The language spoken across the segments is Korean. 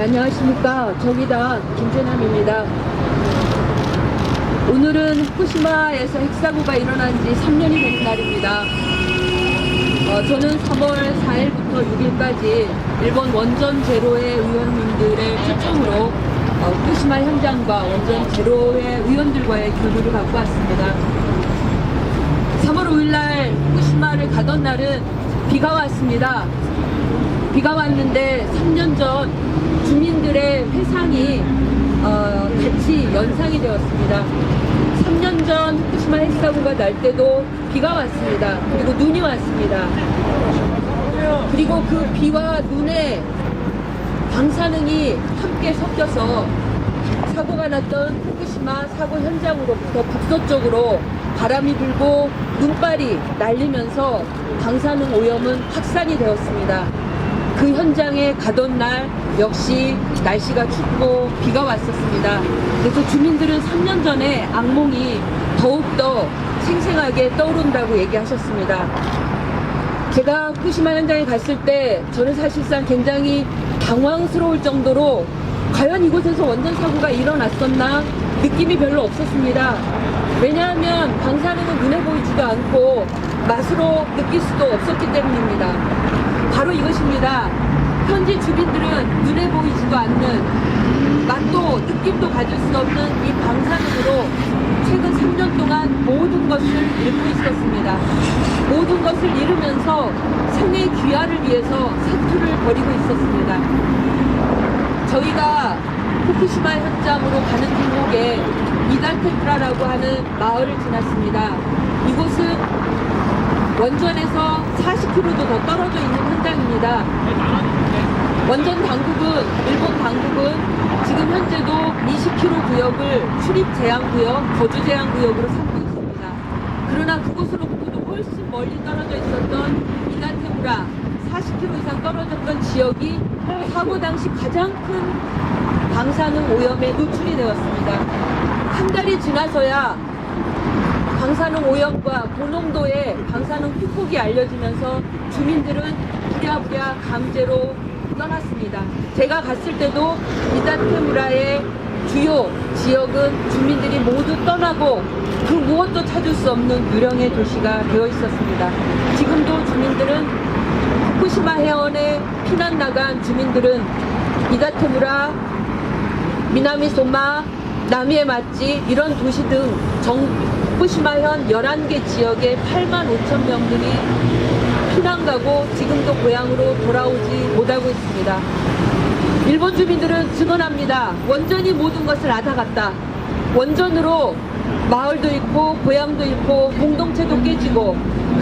안녕하십니까. 저기다 김재남입니다. 오늘은 후쿠시마에서 핵사고가 일어난 지 3년이 되는 날입니다. 어, 저는 3월 4일부터 6일까지 일본 원전 제로의 의원님들의 초청으로 어, 후쿠시마 현장과 원전 제로의 의원들과의 교류를 갖고 왔습니다. 3월 5일날 후쿠시마를 가던 날은 비가 왔습니다. 비가 왔는데 3년 전 주민들의 회상이 어, 같이 연상이 되었습니다. 3년 전 후쿠시마 핵사고가 날 때도 비가 왔습니다. 그리고 눈이 왔습니다. 그리고 그 비와 눈의 방사능이 함께 섞여서 사고가 났던 후쿠시마 사고 현장으로부터 북서쪽으로 바람이 불고 눈발이 날리면서 방사능 오염은 확산이 되었습니다. 그 현장에 가던 날 역시 날씨가 춥고 비가 왔었습니다. 그래서 주민들은 3년 전에 악몽이 더욱더 생생하게 떠오른다고 얘기하셨습니다. 제가 후쿠시마 현장에 갔을 때 저는 사실상 굉장히 당황스러울 정도로 과연 이곳에서 원전 사고가 일어났었나 느낌이 별로 없었습니다. 왜냐하면 방사능은 눈에 보이지도 않고 맛으로 느낄 수도 없었기 때문입니다. 바로 이것입니다. 현지 주민들은 눈에 보이지도 않는 맛도 느낌도 가질 수 없는 이 방사능으로 최근 3년 동안 모든 것을 잃고 있었습니다. 모든 것을 잃으면서 생의 귀화를 위해서 사투를 벌이고 있었습니다. 저희가 후쿠시마 현장으로 가는 길목에 이달테프라라고 하는 마을을 지났습니다. 이곳은 원전에서 40km도 더 떨어져 있는 현장입니다. 원전 당국은 일본 당국은 지금 현재도 20km 구역을 출입 제한 구역, 거주 제한 구역으로 삼고 있습니다. 그러나 그곳으로부터도 훨씬 멀리 떨어져 있었던 이나테무라 40km 이상 떨어졌던 지역이 사고 당시 가장 큰 방사능 오염에 노출이 되었습니다. 한 달이 지나서야 방사능 오염과 고농도의 방사능 피폭이 알려지면서 주민들은 부랴부랴 강제로 떠났습니다. 제가 갔을 때도 이다테무라의 주요 지역은 주민들이 모두 떠나고 그 무엇도 찾을 수 없는 유령의 도시가 되어 있었습니다. 지금도 주민들은 후쿠시마 해원에 피난 나간 주민들은 이다테무라, 미나미소마, 나미에 맞지 이런 도시 등 정, 후쿠시마현 11개 지역에 8만 5천 명들이 피난 가고 지금도 고향으로 돌아오지 못하고 있습니다. 일본 주민들은 증언합니다. 원전이 모든 것을 앗아갔다. 원전으로 마을도 잃고 고향도 잃고 공동체도 깨지고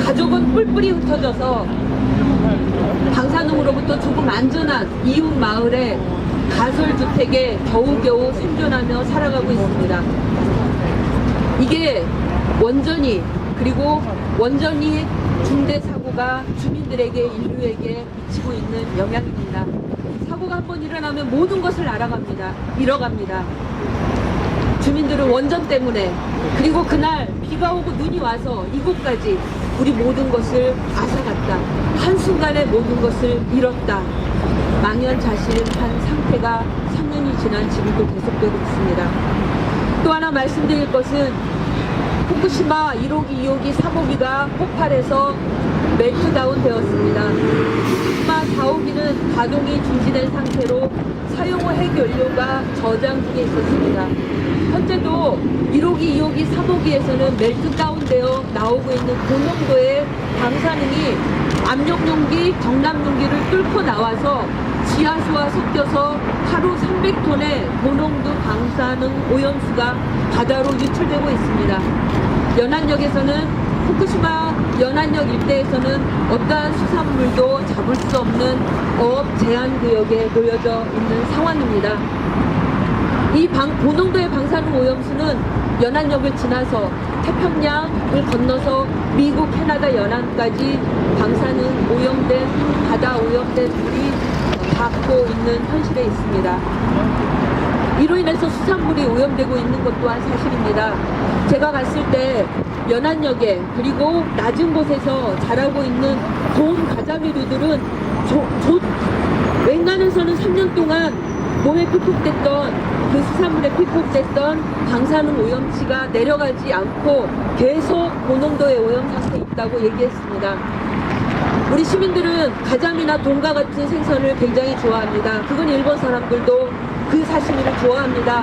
가족은 뿔뿔이 흩어져서 방사능으로부터 조금 안전한 이웃 마을에 가설 주택에 겨우겨우 생존하며 살아가고 있습니다. 이게 원전이 그리고 원전이 중대 사고가 주민들에게 인류에게 미치고 있는 영향입니다. 사고가 한 번 일어나면 모든 것을 알아갑니다. 잃어갑니다. 주민들은 원전 때문에 그리고 그날 비가 오고 눈이 와서 이곳까지 우리 모든 것을 앗아갔다. 한순간에 모든 것을 잃었다. 망연자실한 상태가 3년이 지난 지금도 계속되고 있습니다. 또 하나 말씀드릴 것은 후쿠시마 1호기, 2호기, 3호기가 폭발해서 멜트다운 되었습니다. 후쿠시마 4호기는 가동이 중지된 상태로 사용 후 핵연료가 저장 중에 있었습니다. 현재도 1호기, 2호기, 3호기에서는 멜트다운되어 나오고 있는 고농도의 방사능이 압력용기, 경납용기를 뚫고 나와서 지하수와 섞여서 하루 300톤의 고농도 방사능 오염수가 바다로 유출되고 있습니다. 연안역에서는 후쿠시마 연안역 일대에서는 어떠한 수산물도 잡을 수 없는 어업 제한 구역에 놓여져 있는 상황입니다. 이 방, 고농도의 방사능 오염수는 연안역을 지나서 태평양을 건너서 미국, 캐나다 연안까지 방사능 오염된 바다 오염된 물이 닿고 있는 현실에 있습니다. 이로 인해서 수산물이 오염되고 있는 것 또한 사실입니다. 제가 갔을 때 연안역에 그리고 낮은 곳에서 자라고 있는 돈 가자미류들은 조, 조, 웬간에서는 3년 동안 몸에 피폭됐던 그 수산물에 피폭됐던 방사능 오염치가 내려가지 않고 계속 고농도의 오염 상태에 있다고 얘기했습니다. 우리 시민들은 가자미나 돈과 같은 생선을 굉장히 좋아합니다. 그건 일본 사람들도 그 사시미를 좋아합니다.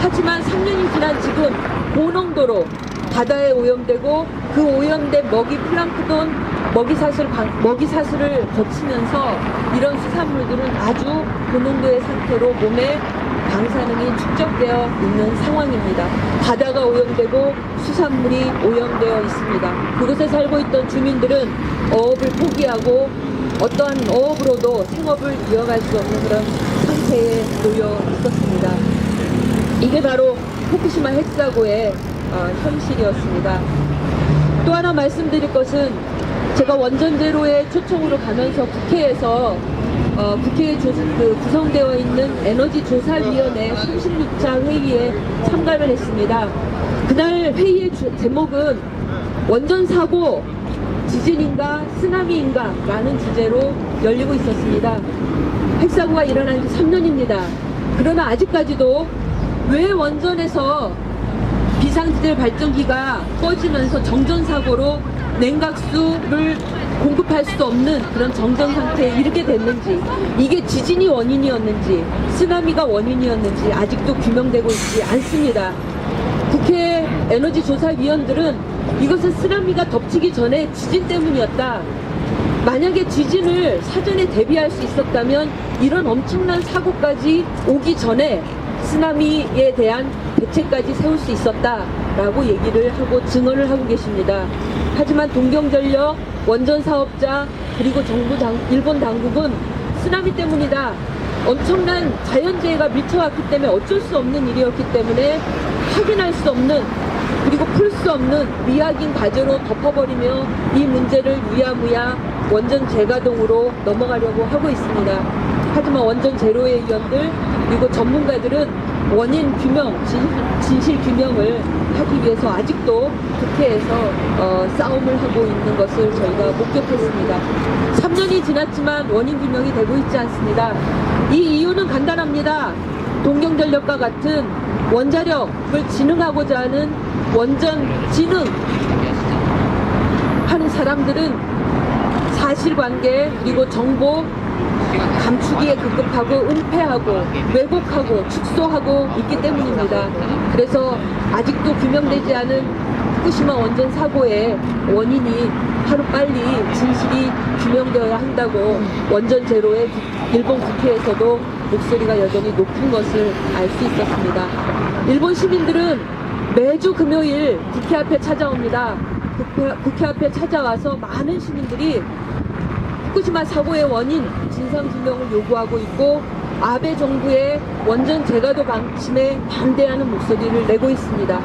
하지만 3년이 지난 지금 고농도로 바다에 오염되고 그 오염된 먹이 플랑크톤 먹이사슬 방- 먹이사슬을 거치면서 이런 수산물들은 아주 고농도의 상태로 몸에 방사능이 축적되어 있는 상황입니다. 바다가 오염되고 수산물이 오염되어 있습니다. 그곳에 살고 있던 주민들은 어업을 포기하고 어떠한 어업으로도 생업을 이어갈 수 없는 그런 상태에 놓여 있었습니다. 이게 바로 후쿠시마 핵사고의 어, 현실이었습니다. 또 하나 말씀드릴 것은 제가 원전제로의 초청으로 가면서 국회에서 어, 국회에 조- 그 구성되어 있는 에너지조사위원회 36차 회의에 참가를 했습니다. 그날 회의의 주- 제목은 원전 사고 지진인가 쓰나미인가 라는 주제로 열리고 있었습니다. 핵사고가 일어난 지 3년입니다. 그러나 아직까지도 왜 원전에서 비상지대 발전기가 꺼지면서 정전 사고로 냉각수를 공급할 수 없는 그런 정전 상태에 이르게 됐는지 이게 지진이 원인이었는지 쓰나미가 원인이었는지 아직도 규명되고 있지 않습니다. 국회 에너지조사위원들은 이것은 쓰나미가 덮치기 전에 지진 때문이었다. 만약에 지진을 사전에 대비할 수 있었다면 이런 엄청난 사고까지 오기 전에 쓰나미에 대한 대책까지 세울 수 있었다 라고 얘기를 하고 증언을 하고 계십니다. 하지만 동경전력 원전 사업자 그리고 정부 당, 일본 당국은 쓰나미 때문이다. 엄청난 자연재해가 밀쳐왔기 때문에 어쩔 수 없는 일이었기 때문에 확인할 수 없는 그리고 풀 수 없는 미확인 과제로 덮어버리며 이 문제를 유야무야 원전 재가동으로 넘어가려고 하고 있습니다. 하지만 원전 제로의 위원들 그리고 전문가들은 원인 규명, 진, 진실 규명을 하기 위해서 아직도 국회에서 어, 싸움을 하고 있는 것을 저희가 목격했습니다. 3년이 지났지만 원인 규명이 되고 있지 않습니다. 이 이유는 간단합니다. 동경전력과 같은 원자력을 진흥하고자 하는 원전 진흥 하는 사람들은 사실관계 그리고 정보 감추기에 급급하고 은폐하고 왜곡하고 축소하고 있기 때문입니다. 그래서 아직도 규명되지 않은 후쿠시마 원전 사고의 원인이 하루 빨리 진실이 규명되어야 한다고 원전 제로의 국- 일본 국회에서도 목소리가 여전히 높은 것을 알 수 있었습니다. 일본 시민들은 매주 금요일 국회 앞에 찾아옵니다. 국회, 국회 앞에 찾아와서 많은 시민들이 후쿠시마 사고의 원인 진상규명을 요구하고 있고 아베 정부의 원전 재가도 방침에 반대하는 목소리를 내고 있습니다.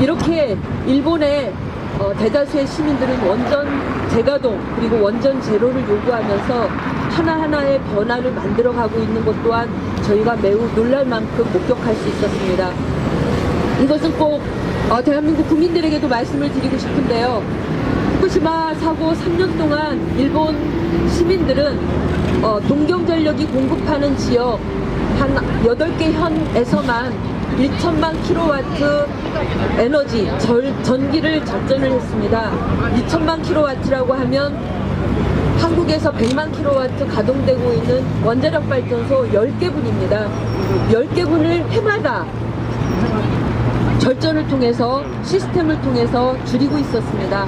이렇게 일본의 어, 대다수의 시민들은 원전 재가동 그리고 원전 제로를 요구하면서 하나하나의 변화를 만들어가고 있는 것 또한 저희가 매우 놀랄 만큼 목격할 수 있었습니다. 이것은 꼭 어, 대한민국 국민들에게도 말씀을 드리고 싶은데요. 후쿠시마 사고 3년 동안 일본 시민들은 어, 동경전력이 공급하는 지역 한 8개 현에서만 1천만 킬로와트 에너지 절, 전기를 작전을 했습니다. 2천만 킬로와트라고 하면 한국에서 100만 킬로와트 가동되고 있는 원자력 발전소 10개분입니다. 10개분을 해마다 절전을 통해서 시스템을 통해서 줄이고 있었습니다.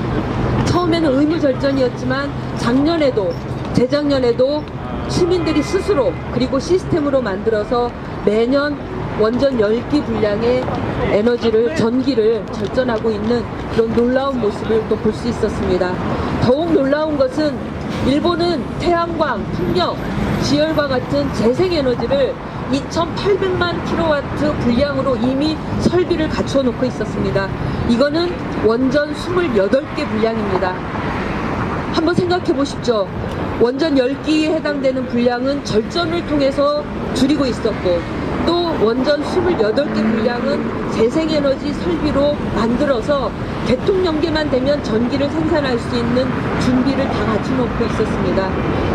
처음에는 의무 절전이었지만 작년에도 재작년에도 시민들이 스스로 그리고 시스템으로 만들어서 매년 원전 10기 분량의 에너지를 전기를 절전하고 있는 그런 놀라운 모습을 또 볼 수 있었습니다. 더욱 놀라운 것은 일본은 태양광, 풍력, 지열과 같은 재생에너지를 2,800만 킬로와트 분량으로 이미 설비를 갖춰 놓고 있었습니다. 이거는 원전 28개 분량입니다. 한번 생각해 보십시오. 원전 10기에 해당되는 분량은 절전을 통해서 줄이고 있었고 또 원전 28개 분량은 재생에너지 설비로 만들어서 대통령계만 되면 전기를 생산할 수 있는 준비를 다 갖춰 놓고 있었습니다.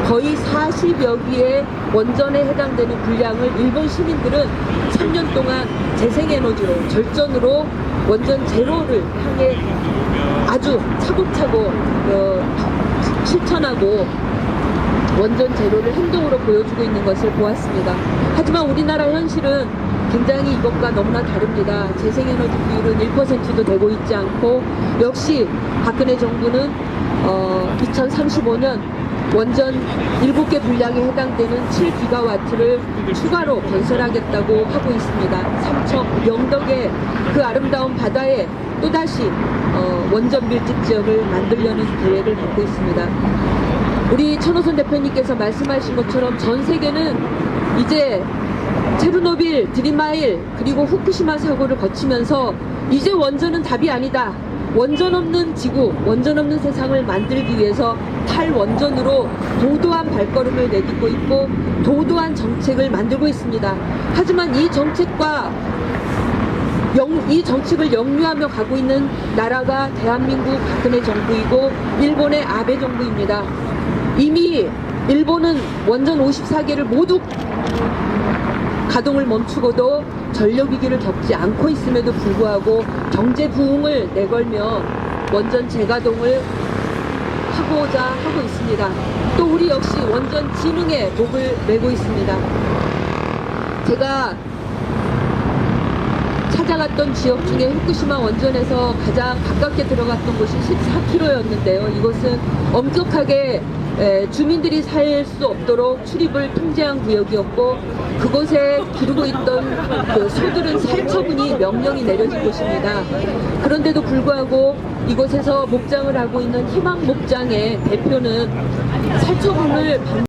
거의 40여 기의 원전에 해당되는 분량을 일본 시민들은 3년 동안 재생에너지로 절전으로 원전 제로를 향해 아주 차곡차곡 어, 실천하고 원전 제로를 행동으로 보여주고 있는 것을 보았습니다. 하지만 우리나라 현실은 굉장히 이것과 너무나 다릅니다. 재생에너지 비율은 1%도 되고 있지 않고 역시 박근혜 정부는 어, 2035년 원전 7개 분량에 해당되는 7기가와트를 추가로 건설하겠다고 하고 있습니다. 삼척 영덕의 그 아름다운 바다에 또다시 어, 원전 밀집 지역을 만들려는 계획을 갖고 있습니다. 우리 천호선 대표님께서 말씀하신 것처럼 전 세계는 이제 체르노빌, 드림마일, 그리고 후쿠시마 사고를 거치면서 이제 원전은 답이 아니다. 원전 없는 지구, 원전 없는 세상을 만들기 위해서 탈원전으로 도도한 발걸음을 내딛고 있고 도도한 정책을 만들고 있습니다. 하지만 이 정책과 영- 이 정책을 영유하며 가고 있는 나라가 대한민국 박근혜 정부이고 일본의 아베 정부입니다. 이미 일본은 원전 54개를 모두 가동을 멈추고도 전력 위기를 겪지 않고 있음에도 불구하고 경제 부흥을 내걸며 원전 재가동을 하고자 하고 있습니다. 또 우리 역시 원전 진흥에 목을 메고 있습니다. 제가 찾아갔던 지역 중에 후쿠시마 원전에서 가장 가깝게 들어갔던 곳이 14km였는데요. 이곳은 엄격하게 에, 주민들이 살 수 없도록 출입을 통제한 구역이었고 그곳에 기르고 있던 그 소들은 살 처분이 명령이 내려진 곳입니다. 그런데도 불구하고 이곳에서 목장을 하고 있는 희망 목장의 대표는 살 처분을 반